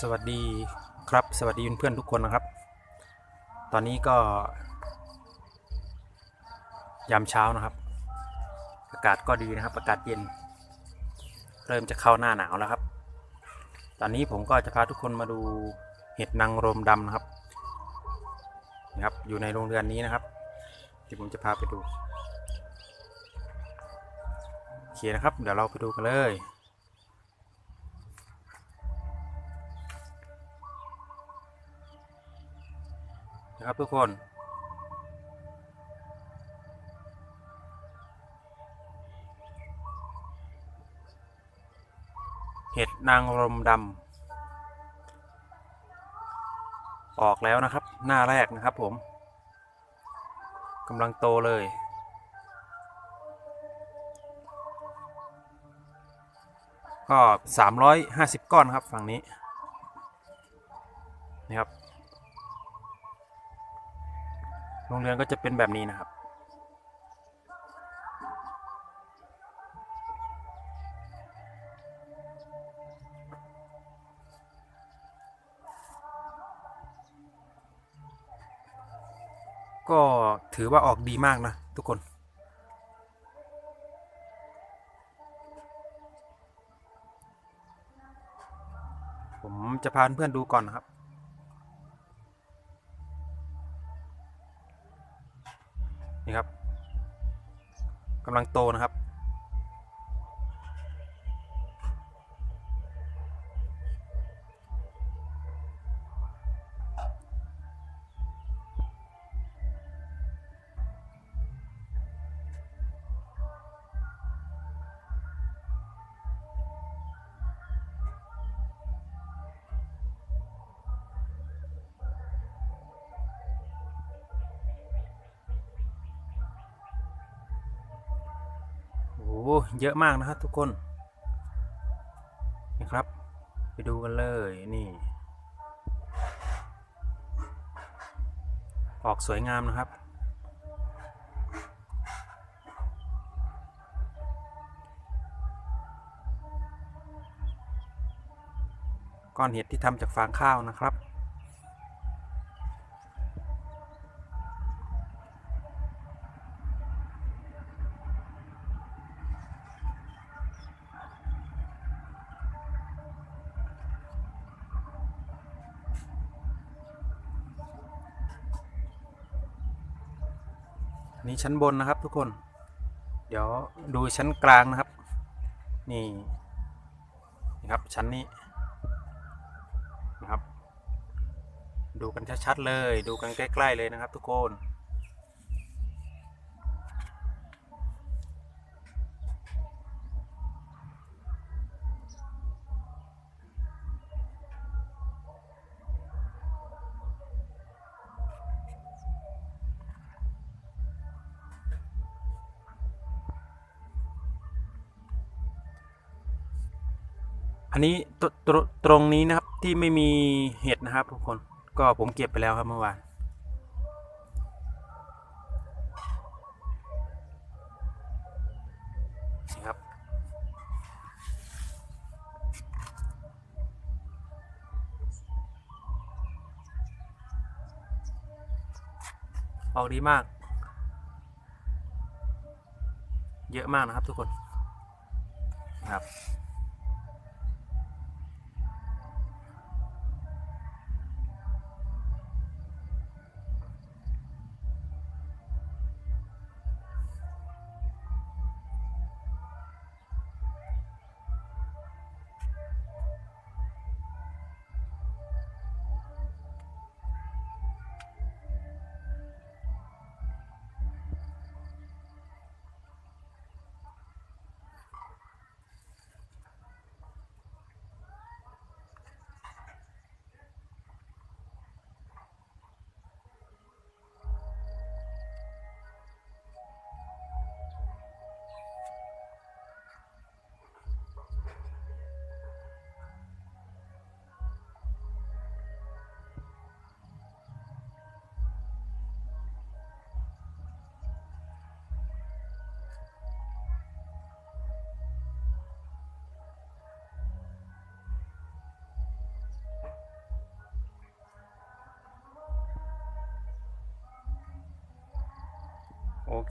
สวัสดีครับสวัสดีเพื่อนๆทุกคนนะครับ ตอนนี้ก็ ยามเช้านะครับ อากาศก็ดีนะครับ อากาศเย็น เริ่มจะเข้าหน้าหนาวแล้วครับ ตอนนี้ผมก็จะพาทุกคนมาดูเห็ดนางรมดำนะครับนะครับ อยู่ในโรงเรือนนี้นะครับที่ผมจะพาไปดูโอเคนะครับ เดี๋ยวเราไปดูกันเลย นะครับทุกคนเห็ดนางรมดำออกแล้วนะครับ หน้าแรกนะครับผมกำลังโตเลย ก็ 350 ก้อนครับฝั่งนี้นะครับ โรงเรือนก็จะเป็นแบบนี้นะครับ ก็ถือว่าออกดีมากนะทุกคนผมจะพาเพื่อนดูก่อนนะครับ นี่ครับกำลังโตนะครับ เยอะมากนะครับทุกคนนะครับ ไปดูกันเลยนี่ ออกสวยงามนะครับ ก้อนเห็ดที่ทำจากฟางข้าวนะครับ นี่ชั้นบนนะครับทุกคน เดี๋ยวดูชั้นกลางนะครับ นี่นี่ครับชั้นนี้นะครับ ดูกันชัดๆเลย ดูกันใกล้ ๆ เลยนะครับ ทุกคน อันนี้ตตรตรงนี้นะครับที่ไม่มีเห็ดนะครับทุกคนก็ผมเก็บไปแล้วครับเมื่อวานนี่ครับ ออกดีมาก เยอะมากนะครับทุกคนนะครับ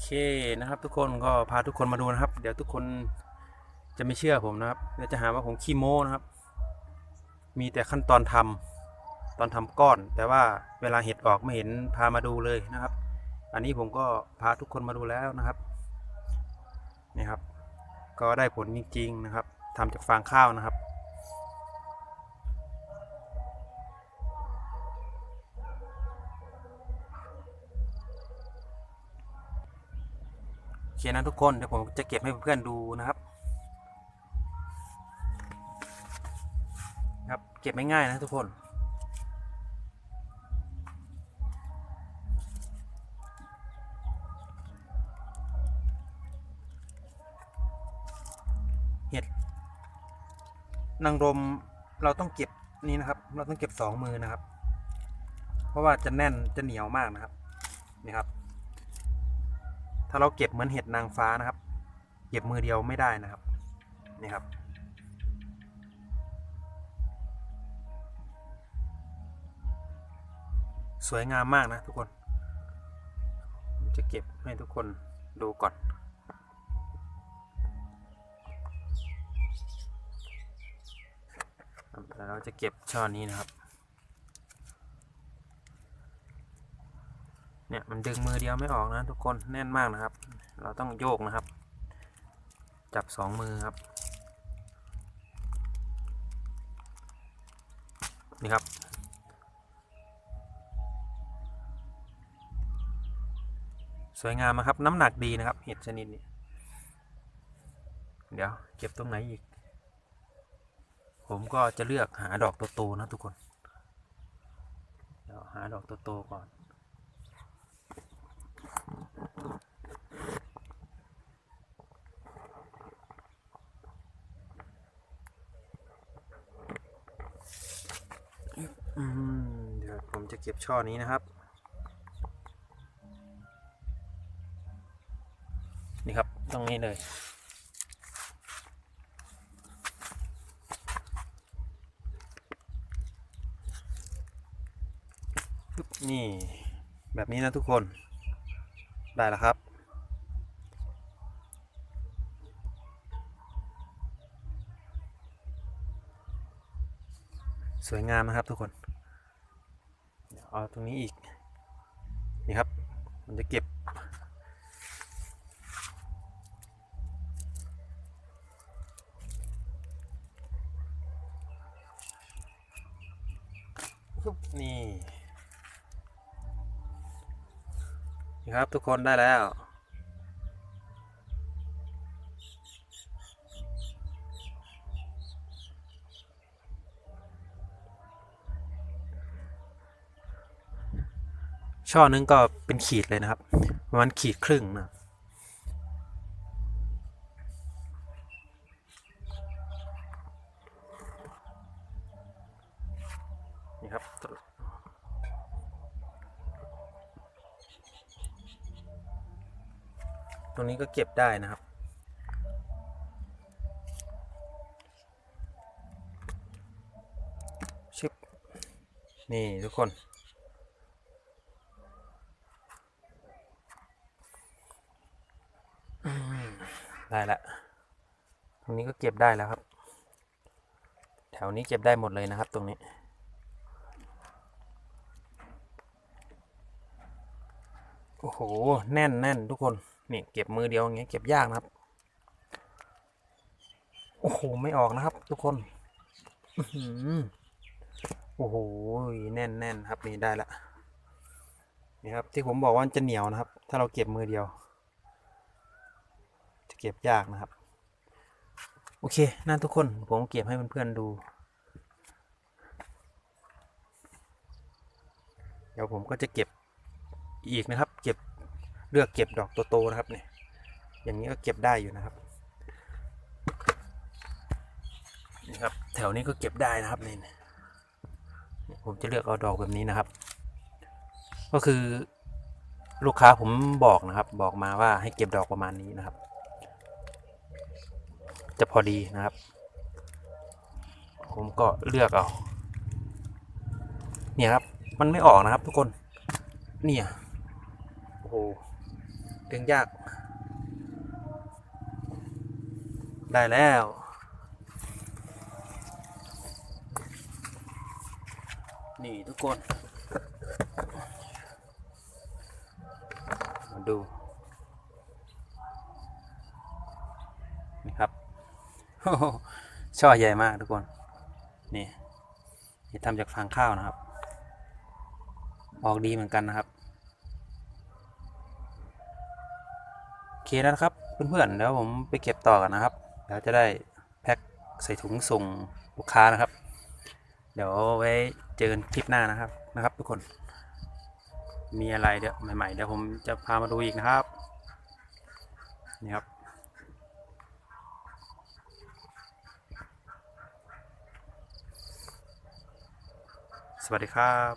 เคนะครับ ทุกคนก็พาทุกคนมาดูนะครับ เดี๋ยวทุกคนจะไม่เชื่อผมนะครับเดี๋ยวจะหาว่าผมขี้โม้นะครับ มีแต่ขั้นตอนทำตอนทำก้อน แต่ว่าเวลาเห็ดออกไม่เห็นพามาดูเลยนะครับ อันนี้ผมก็พาทุกคนมาดูแล้วนะครับนี่ครับ ก็ได้ผลจริงๆนะครับทำจากฟางข้าวนะครับ คนะทุกคนเดี๋ยวผมจะเก็บให้เพื่อนๆดูนะครับ ครับเก็บไม่ง่ายนะทุกคนเห็ดนางรมเราต้องเก็บนี่นะครับ เราต้องเก็บสองมือนะครับ เพราะว่าจะแน่นจะเหนียวมากนะครับนี่ครับ ถ้าเราเก็บเหมือนเห็ดนางฟ้านะครับ เก็บมือเดียวไม่ได้นะครับ นี่ครับ สวยงามมากนะทุกคน ผมจะเก็บให้ทุกคนดูก่อนแล้วเราจะเก็บช่อนี้นะครับ เนี่ยมันดึงมือเดียวไม่ออกนะทุกคนแน่นมากนะครับ เราต้องโยกนะครับ จับสองมือครับ นี่ครับ สวยงามนะครับน้ำหนักดีนะครับเห็ดชนิดนี้ เดี๋ยวเก็บตรงไหนอีก ผมก็จะเลือกหาดอกโตๆนะทุกคน เดี๋ยวหาดอกโตๆก่อน เดี๋ยวผมจะเก็บช่อนี้นะครับ นี่ครับตรงนี้เลยนี่แบบนี้นะทุกคนได้แล้วครับสวยงามนะครับทุกคน อ๋อาตรงนี้อีก นี่ครับ มันจะเก็บปึ๊บนี่ นี่ครับทุกคนได้แล้ว ช่อนึงก็เป็นขีดเลยนะครับประมาณขีดครึ่งนะนี่ครับตรงนี้ก็เก็บได้นะครับชึบนี่ทุกคน ได้ละตรงนี้ก็เก็บได้แล้วครับ แถวนี้เก็บได้หมดเลยนะครับ ตรงนี้ โอ้โห แน่นแน่นทุกคน นี่เก็บมือเดียวอย่างเงี้ยเก็บยากนะครับ โอ้โห ไม่ออกนะครับ ทุกคนอโอ้โห แน่นแน่นครับนี่ได้ละนี่ครับที่ผมบอกว่าจะเหนียวนะครับ ถ้าเราเก็บมือเดียว ก็บยากนะครับ โอเคนั่นทุกคนผมเก็บให้เพื่อนๆดู เดี๋ยวผมก็จะเก็บอีกนะครับ เก็บเลือกเก็บดอกโตๆนะครับเนี่ยอย่างนี้ก็เก็บได้อยู่นะครับนี่ครับแถวนี้ก็เก็บได้นะครับนี่เนี่ยผมจะเลือกเอาดอกแบบนี้นะครับ ก็คือลูกค้าผมบอกนะครับ บอกมาว่าให้เก็บดอกประมาณนี้นะครับ จะพอดีนะครับ ผมก็เลือกเอาเนี่ยครับ มันไม่ออกนะครับทุกคน เนี่ยโอ้โหดึงยาก ได้แล้วนี่ทุกคน มาดู นี่ครับ โอ้โห ช่อใหญ่มากทุกคน นี่นี่ทำจากฟางข้าวนะครับ ออกดีเหมือนกันนะครับโอเคแล้วนะครับ เพื่อนๆเดี๋ยวผมไปเก็บต่อกันนะครับ เดี๋ยวจะได้แพ็คใส่ถุงส่งลูกค้านะครับ เดี๋ยวไว้เจอกันคลิปหน้านะครับนะครับ ทุกคน มีอะไรเดี๋ยวใหม่ๆเดี๋ยวผมจะพามาดูอีกนะครับ นี่ครับ สวัสดีครับ